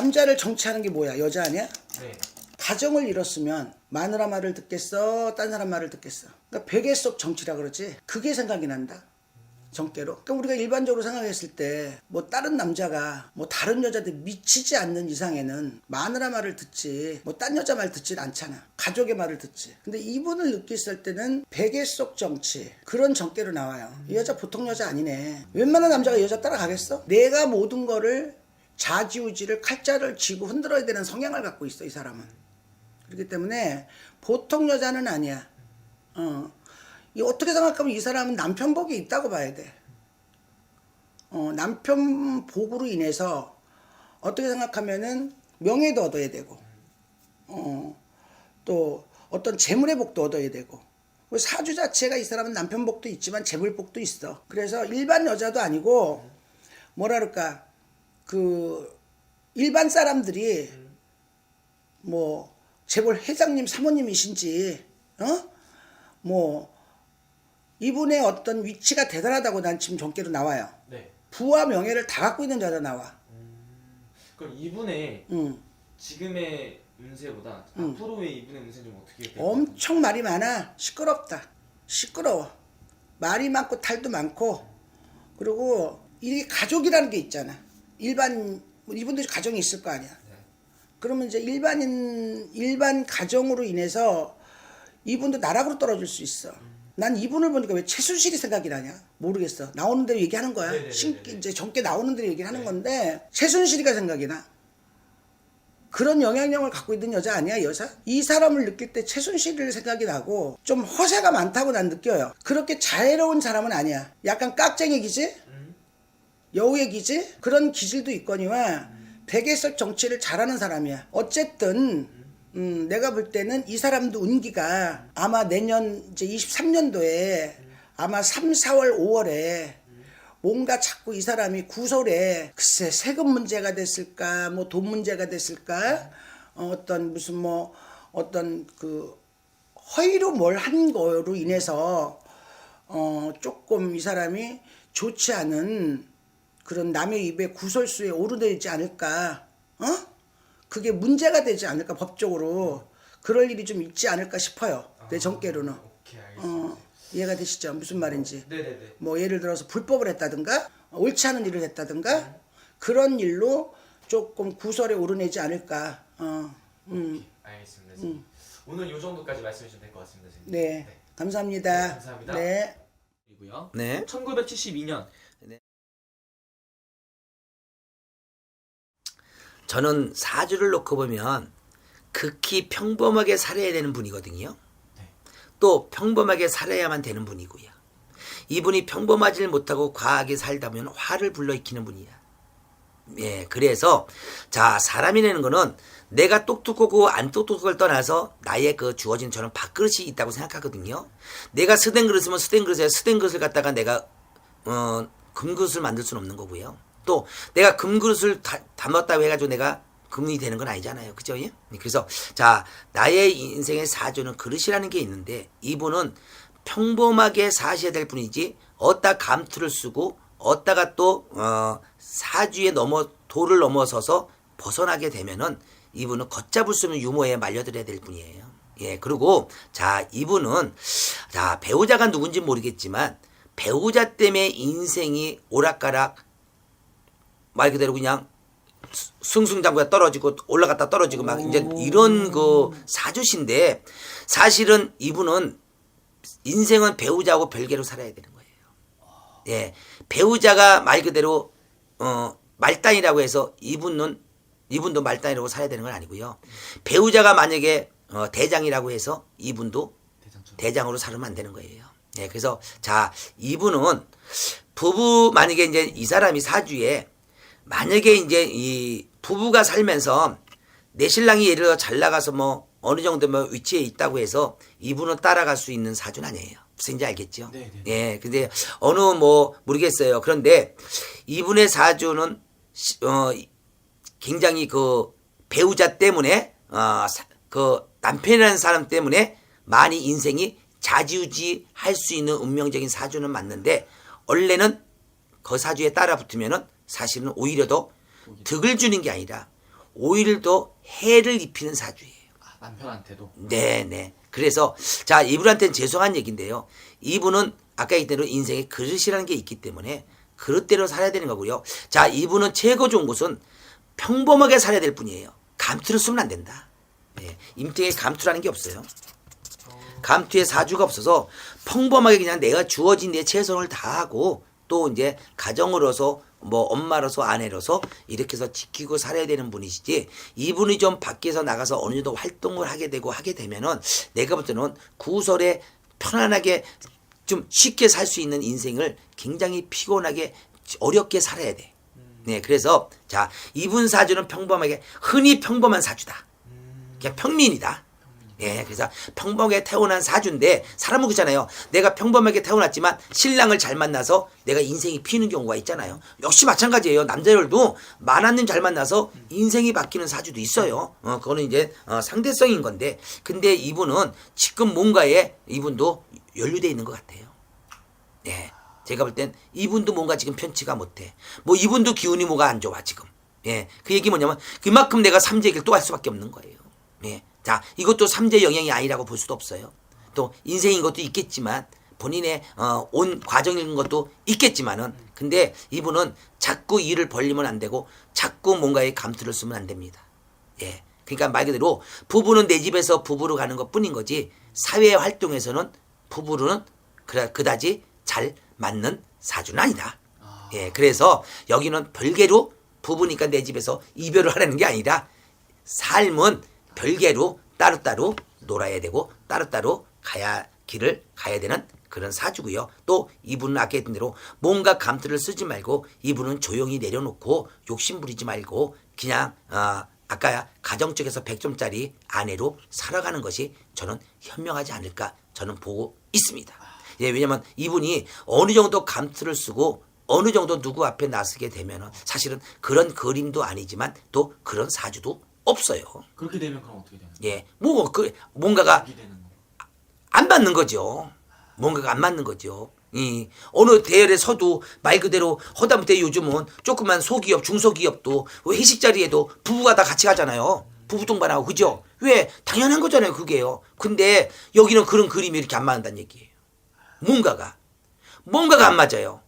남자를 정치하는 게 뭐야? 여자 아니야? 네. 가정을 잃었으면 마누라 말을 듣겠어? 딴 사람 말을 듣겠어? 그러니까 베개 속 정치라 그러지. 그게 생각이 난다. 정대로. 그러니까 우리가 일반적으로 생각했을 때 뭐 다른 남자가 뭐 다른 여자들 미치지 않는 이상에는 마누라 말을 듣지 뭐 딴 여자 말 듣진 않잖아. 가족의 말을 듣지. 근데 이분을 느꼈을 때는 베개 속 정치 그런 정대로 나와요. 이 여자 보통 여자 아니네. 웬만한 남자가 이 여자 따라가겠어? 내가 모든 거를 좌지우지를 칼자를 쥐고 흔들어야 되는 성향을 갖고 있어 이 사람은. 그렇기 때문에 보통 여자는 아니야. 어. 이 어떻게 생각하면 이 사람은 남편 복이 있다고 봐야 돼. 어, 남편 복으로 인해서 어떻게 생각하면은 명예도 얻어야 되고, 어, 또 어떤 재물의 복도 얻어야 되고, 그 사주 자체가 이 사람은 남편 복도 있지만 재물 복도 있어. 그래서 일반 여자도 아니고, 뭐라 그럴까, 그, 일반 사람들이 뭐 재벌 회장님 사모님이신지 어? 뭐 이분의 어떤 위치가 대단하다고 난 지금 전개로 나와요. 네. 부와 명예를 다 갖고 있는 자가 나와. 그럼 이분의 응. 지금의 운세보다 음. 앞으로의 이분의 운세 좀 어떻게 돼요? 엄청 말이 많아. 시끄럽다. 시끄러워. 말이 많고 탈도 많고 그리고 이 가족이라는 게 있잖아. 일반 뭐 이분들이 가정이 있을 거 아니야. 그러면 이제 일반인 일반 가정으로 인해서 이분도 나락으로 떨어질 수 있어. 난 이분을 보니까 왜 최순실이 생각이 나냐? 모르겠어. 나오는 대로 얘기하는 거야. 네네네네. 신 이제 젊게 나오는 대로 얘기를 하는 네. 건데 최순실이가 생각이 나. 그런 영향력을 갖고 있는 여자 아니야 여자? 이 사람을 느낄 때 최순실을 생각이 나고 좀 허세가 많다고 난 느껴요. 그렇게 자애로운 사람은 아니야. 약간 깍쟁이 기질? 음. 여우의 기질? 그런 기질도 있거니와 백예석 정치를 잘하는 사람이야. 어쨌든 음, 내가 볼 때는 이 사람도 운기가 아마 내년 이제 23년도에 아마 3, 4월, 5월에 뭔가 자꾸 이 사람이 구설에 글쎄 세금 문제가 됐을까 뭐 돈 문제가 됐을까 어, 어떤 무슨 뭐 어떤 그 허위로 뭘 한 거로 인해서 어 조금 이 사람이 좋지 않은 그런 남의 입에 구설수에 오르내리지 않을까 어 그게 문제가 되지 않을까 법적으로 그럴 일이 좀 있지 않을까 싶어요 내 정께로는 오케이 알겠습니다. 어 이해가 되시죠 무슨 말인지 네네네. 뭐 예를 들어서 불법을 했다든가 옳지 않은 일을 했다든가 그런 일로 조금 구설에 오르내지 않을까. 어, 음, 알겠습니다. 선생님. 오늘 요 정도까지 말씀해 주시면 될 것 같습니다. 선생님. 네, 감사합니다. 네, 감사합니다. 네. 이고요. 네. 1972년 저는 사주를 놓고 보면 극히 평범하게 살아야 되는 분이거든요. 네. 또 평범하게 살아야만 되는 분이고요. 이분이 평범하지를 못하고 과하게 살다 보면 화를 불러일으키는 분이야. 예, 그래서 자 사람이라는 거는 내가 똑똑하고 안 똑똑을 떠나서 나의 그 주어진 저는 밥그릇이 있다고 생각하거든요. 내가 스된 그릇이면 스된 그릇에 스된 그릇을 갖다가 내가 어, 금그릇을 만들 수는 없는 거고요. 또 내가 금그릇을 다- 담았다고 해가지고 내가 금이 되는 건 아니잖아요. 그죠? 예? 그래서 자 나의 인생의 사주는 그릇이라는 게 있는데 이분은 평범하게 사셔야 될 분이지 어디다 감투를 쓰고 어디다가 또 어, 사주에 넘어 도를 넘어서서 벗어나게 되면은 이분은 걷잡을 수 없는 유머에 말려들어야 될 분이에요. 예, 그리고 자 이분은 자 배우자가 누군지 모르겠지만 배우자 때문에 인생이 오락가락 말 그대로 그냥 수- 승승장구가 떨어지고 올라갔다 떨어지고 막 이제 이런 그 사주신데 사실은 이분은 인생은 배우자하고 별개로 살아야 되는 거예요. 예. 배우자가 말 그대로 어 말단이라고 해서 이분은 이분도 말단이라고 살아야 되는 건 아니고요. 배우자가 만약에 어 대장이라고 해서 이분도. 대장으로 살으면 안 되는 거예요. 예, 그래서 자 이분은 부부 만약에 이제 이 사람이 사주에 만약에 이제 이 부부가 살면서 내 신랑이 예를 들어 잘 나가서 뭐 어느 정도 뭐 위치에 있다고 해서 이분은 따라갈 수 있는 사주는 아니에요. 무슨지 알겠죠? 네, 네. 예, 근데 어느 뭐 모르겠어요. 그런데 이분의 사주는 시- 어 굉장히 그 배우자 때문에 어그 남편이라는 사람 때문에 많이 인생이 자지우지 할 수 있는 운명적인 사주는 맞는데 원래는 그 사주에 따라 붙으면은 사실은 오히려 더 득을 주는 게 아니라 오히려 더 해를 입히는 사주예요. 아, 남편한테도. 네네. 그래서 자 이분한테는 죄송한 얘기인데요. 이분은 아까 얘기대로 인생에 그릇이라는 게 있기 때문에 그릇대로 살아야 되는 거고요. 자 이분은 최고 좋은 것은 평범하게 살아야 될 뿐이에요. 감투를 쓰면 안 된다. 예, 임택에 감투라는 게 없어요. 감투에 사주가 없어서 평범하게 그냥 내가 주어진 내 최선을 다하고 또 이제 가정으로서 뭐 엄마로서 아내로서 이렇게 해서 지키고 살아야 되는 분이시지 이분이 좀 밖에서 나가서 어느 정도 활동을 하게 되고 하게 되면은 내가 볼 때는 구설에 편안하게 좀 쉽게 살 수 있는 인생을 굉장히 피곤하게 어렵게 살아야 돼. 네, 그래서 자 이분 사주는 평범하게 흔히 평범한 사주다. 그냥 평민이다. 예, 그래서 평범하게 태어난 사주인데 사람은 그렇잖아요. 내가 평범하게 태어났지만 신랑을 잘 만나서 내가 인생이 피는 경우가 있잖아요. 역시 마찬가지예요. 남자들도 만화님 잘 만나서 인생이 바뀌는 사주도 있어요. 어, 그거는 이제 어, 상대성인 건데, 근데 이분은 지금 뭔가에 이분도 연루돼 있는 것 같아요. 예. 제가 볼 땐 이분도 뭔가 지금 편치가 못해. 뭐 이분도 기운이 뭐가 안 좋아 지금. 예. 그 얘기 뭐냐면 그만큼 내가 삼재 얘기를 또 할 수밖에 없는 거예요. 예. 자, 이것도 삼재 영향이 아니라고 볼 수도 없어요. 또 인생인 것도 있겠지만 본인의 어, 온 과정인 것도 있겠지만은 근데 이분은 자꾸 일을 벌리면 안 되고 자꾸 뭔가에 감투를 쓰면 안 됩니다. 예. 그러니까 말 그대로 부부는 내 집에서 부부로 가는 것 뿐인 거지 사회 활동에서는 부부로는 그다- 그다지 잘 맞는 사주는 아니다. 예. 그래서 여기는 별개로 부부니까 내 집에서 이별을 하라는 게 아니라 삶은 별개로 따로따로 놀아야 되고 따로따로 가야 길을 가야 되는 그런 사주고요. 또 이분은 아까 했던 대로 뭔가 감투를 쓰지 말고 이분은 조용히 내려놓고 욕심 부리지 말고 그냥 어, 아까 가정 쪽에서 100점짜리 아내로 살아가는 것이 저는 현명하지 않을까 저는 보고 있습니다. 예, 왜냐면 이분이 어느 정도 감투를 쓰고 어느 정도 누구 앞에 나서게 되면은 사실은 그런 그림도 아니지만 또 그런 사주도 없어요. 그렇게 되면 그럼 어떻게 되는 거예요? 예, 뭐 그 뭔가가 거? 안 맞는 거죠. 뭔가가 안 맞는 거죠. 이 어느 대열에 서도 말 그대로 허다못해 요즘은 조그만 소기업, 중소기업도 회식 자리에도 부부가 다 같이 가잖아요. 부부 동반하고 그죠? 왜 당연한 거잖아요, 그게요. 근데 여기는 그런 그림이 이렇게 안 맞는다는 얘기예요. 뭔가가 뭔가가 안 맞아요.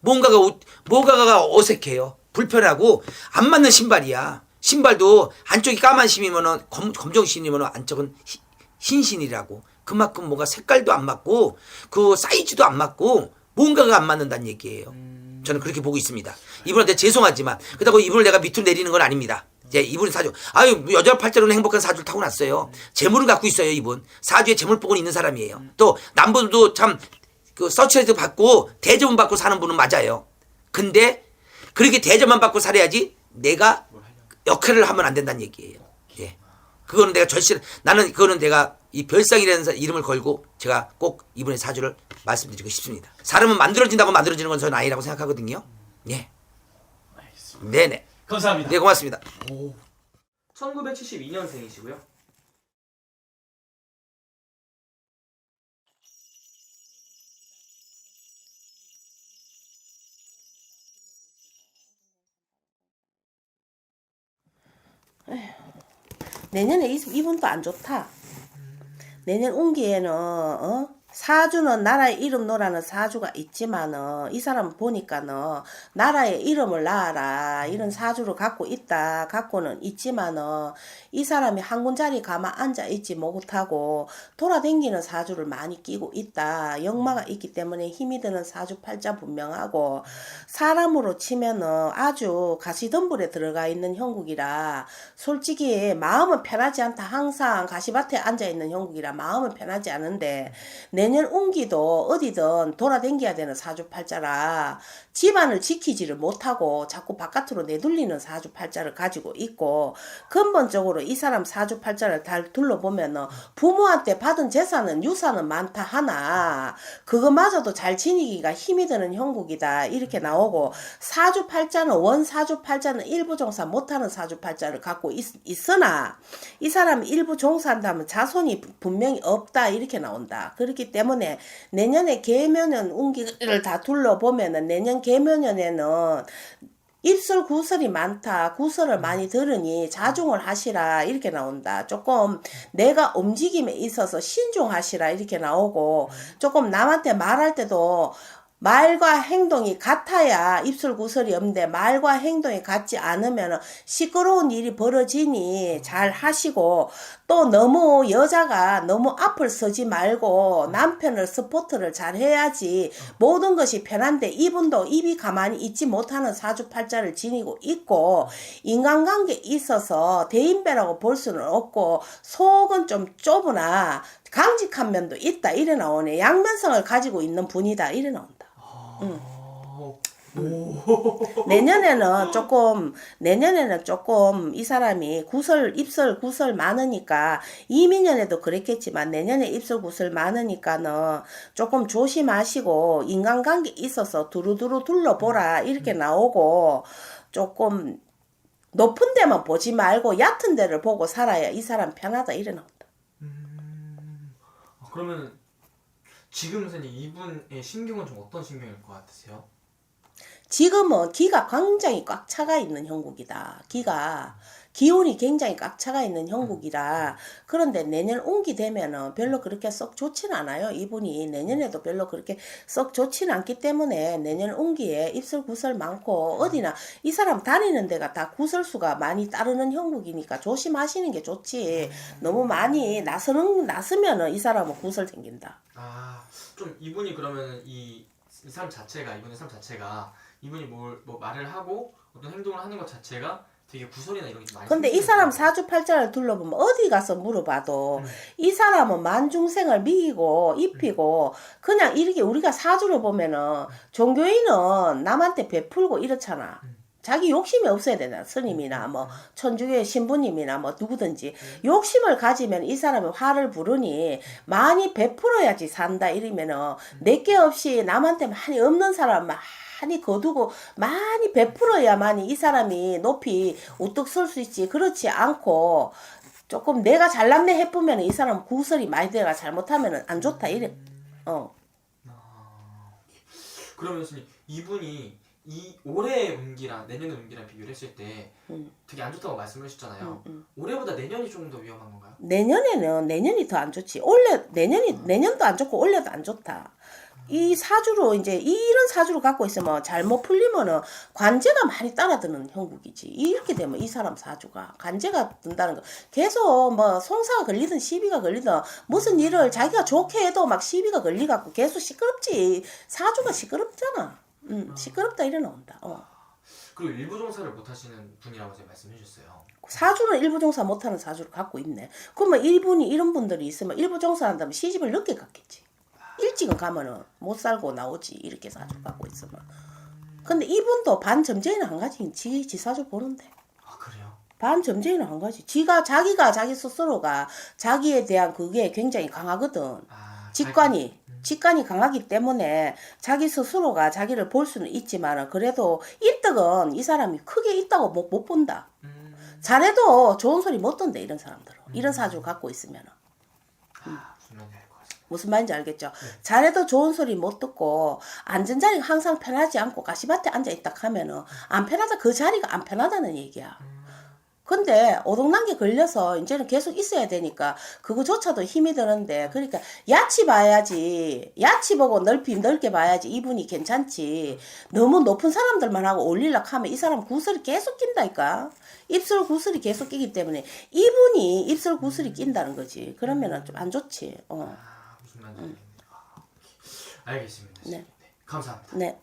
뭔가가 옷- 뭔가가 어색해요. 불편하고 안 맞는 신발이야. 신발도 안쪽이 까만 신이면은 검, 검정 신이면은 안쪽은 희- 흰 신이라고. 그만큼 뭔가 색깔도 안 맞고 그 사이즈도 안 맞고 뭔가가 안 맞는다는 얘기예요. 저는 그렇게 보고 있습니다. 이분한테 죄송하지만 그렇다고 이분을 내가 밑으로 내리는 건 아닙니다. 이제 이분 사주 아유 여자 팔자로는 행복한 사주를 타고 났어요. 재물을 갖고 있어요 이분 사주에 재물복은 있는 사람이에요. 또 남분도 참 그 서치에서 받고 대접은 받고 사는 분은 맞아요. 근데 그렇게 대접만 받고 살아야지 내가 역할을 하면 안 된다는 얘기예요. 예. 그거는 내가 절실 나는 그거는 내가 이 별상이라는 사- 이름을 걸고 제가 꼭 이분의 사주를 말씀드리고 싶습니다. 사람은 만들어진다고 만들어지는 건 저는 아니라고 생각하거든요. 예. 네네. 감사합니다. 네 고맙습니다. 1972년생이시고요. 내년에 이, 이분도 안 좋다. 내년 운기에는 어? 사주는 나라의 이름 노라는 사주가 있지만은 이 사람 보니까는 나라의 이름을 낳아라 이런 사주를 갖고 있다 갖고는 있지만은 이 사람이 한 군자리 가만 앉아 있지 못하고 돌아댕기는 사주를 많이 끼고 있다. 역마가 있기 때문에 힘이 드는 사주 팔자 분명하고 사람으로 치면은 아주 가시덤불에 들어가 있는 형국이라 솔직히 마음은 편하지 않다. 항상 가시밭에 앉아 있는 형국이라 마음은 편하지 않은데 내년 운기도 어디든 돌아댕겨야 되는 사주팔자라 집안을 지키지를 못하고 자꾸 바깥으로 내돌리는 사주팔자를 가지고 있고 근본적으로 이 사람 사주팔자를 잘 둘러보면 은 부모한테 받은 재산은 유산은 많다 하나 그거마저도 잘 지니기가 힘이 드는 형국이다 이렇게 나오고 사주팔자는 원사주팔자는 일부 종사 못하는 사주팔자를 갖고 있, 있으나 이 사람이 일부 종사한다면 자손이 부- 분명히 없다 이렇게 나온다. 그렇기 때문에 내년에 개묘년 운기를 다 둘러보면은 내년 개묘년에는 입술 구설이 많다. 구설을 많이 들으니 자중을 하시라. 이렇게 나온다. 조금 내가 움직임에 있어서 신중하시라. 이렇게 나오고 조금 남한테 말할 때도 말과 행동이 같아야 입술 구설이 없는데 말과 행동이 같지 않으면 시끄러운 일이 벌어지니 잘 하시고 또 너무 여자가 너무 앞을 서지 말고 남편을 스포트를 잘 해야지 모든 것이 편한데 이분도 입이 가만히 있지 못하는 사주팔자를 지니고 있고 인간관계 있어서 대인배라고 볼 수는 없고 속은 좀 좁으나 강직한 면도 있다. 이래 나오네. 양면성을 가지고 있는 분이다. 이래 나온다. 어, 내년에는 조금 내년에는 조금 이 사람이 구설 입설 구설 많으니까 이민년에도 그랬겠지만 내년에 입설 구설 많으니까는 조금 조심하시고 인간관계 있어서 두루두루 둘러보라 이렇게 나오고 조금 높은 데만 보지 말고 얕은 데를 보고 살아야 이 사람 편하다 이래 나온다. 어, 그러면 지금 선생님 이분의 신경은 좀 어떤 신경일 것 같으세요? 지금은 기가 굉장히 꽉 차가 있는 형국이다. 기가 기운이 굉장히 꽉 차가 있는 형국이라 그런데 내년 운기 되면은 별로 그렇게 썩 좋진 않아요. 이분이 내년에도 별로 그렇게 썩 좋진 않기 때문에 내년 운기에 입술 구설 많고 어디나 이 사람 다니는 데가 다 구설수가 많이 따르는 형국이니까 조심하시는 게 좋지. 너무 많이 나서는 나서면은 이 사람은 구설 생긴다. 아, 좀 이분이 그러면 이, 이 사람 자체가 이분의 삶 자체가 이분이 뭘 뭐 말을 하고 어떤 행동을 하는 것 자체가 되게 구설이나 이런 게 많이. 근데 이 사람. 사주팔자를 둘러보면 어디 가서 물어봐도 음. 이 사람은 만중생을 미기고 입히고 그냥 이렇게 우리가 사주를 보면은 종교인은 남한테 베풀고 이렇잖아. 음. 자기 욕심이 없어야 되나 스님이나 뭐 천주교의 신부님이나 뭐 누구든지 욕심을 가지면 이 사람이 화를 부르니 많이 베풀어야지 산다 이러면은 내게 없이 남한테 많이 없는 사람 많이 거두고 많이 베풀어야만이 이 사람이 높이 우뚝 설 수 있지 그렇지 않고 조금 내가 잘났네 해보면 이 사람 구설이 많이 돼가 잘못하면 안 좋다 이래 어 그러면 선생님 이분이 이 올해의 운기랑 내년의 운기랑 비교를 했을 때 음. 되게 안 좋다고 말씀을 하셨잖아요. 음, 음. 올해보다 내년이 조금 더 위험한 건가요? 내년에는 내년이 더 안 좋지. 올해 내년이 내년도 안 좋고 올해도 안 좋다. 이 사주로 이제 이런 사주를 갖고 있으면 잘못 풀리면은 관제가 많이 따라드는 형국이지. 이렇게 되면 이 사람 사주가 관제가 든다는 거. 계속 뭐 송사가 걸리든 시비가 걸리든 무슨 일을 자기가 좋게 해도 막 시비가 걸리갖고 계속 시끄럽지. 사주가 시끄럽잖아. 음, 시끄럽다 이래 나온다. 어. 그리고 일부 종사를 못 하시는 분이라고 제가 말씀해 주셨어요. 사주는 일부 종사 못하는 사주를 갖고 있네. 그러면 일분이 이런 분들이 있으면 일부 종사한다면 시집을 늦게 갔겠지. 일찍은 가면은 못 살고 나오지 이렇게 사주 갖고 있으면. 근데 이분도 반 점쟁이는 한 가지 지, 지 사주 보는데 아 그래요? 반 점쟁이는 한 가지. 지가 자기가 자기 스스로가 자기에 대한 그게 굉장히 강하거든. 아, 직관이 직관이 강하기 때문에 자기 스스로가 자기를 볼 수는 있지만 그래도 이득은 이 사람이 크게 있다고 못, 못 본다. 음, 잘해도 좋은 소리 못 듣는데 이런 사람들은 이런 사주 갖고 있으면 아, 무 무슨 말인지 알겠죠? 잘해도 좋은 소리 못 듣고 앉은 자리가 항상 편하지 않고 가시밭에 앉아 있다 하면은 안 편하다 그 자리가 안 편하다는 얘기야. 근데 오동난게 걸려서 이제는 계속 있어야 되니까 그거조차도 힘이 드는데 그러니까 야치 봐야지. 야치 보고 넓히 넓게 봐야지 이분이 괜찮지. 너무 높은 사람들만 하고 올리려고 하면 이 사람 구슬이 계속 낀다니까. 입술 구슬이 계속 끼기 때문에 이분이 입술 구슬이 낀다는 거지. 그러면은 좀 안 좋지. 어. 알겠습니다. 네. 네. 감사합니다. 네.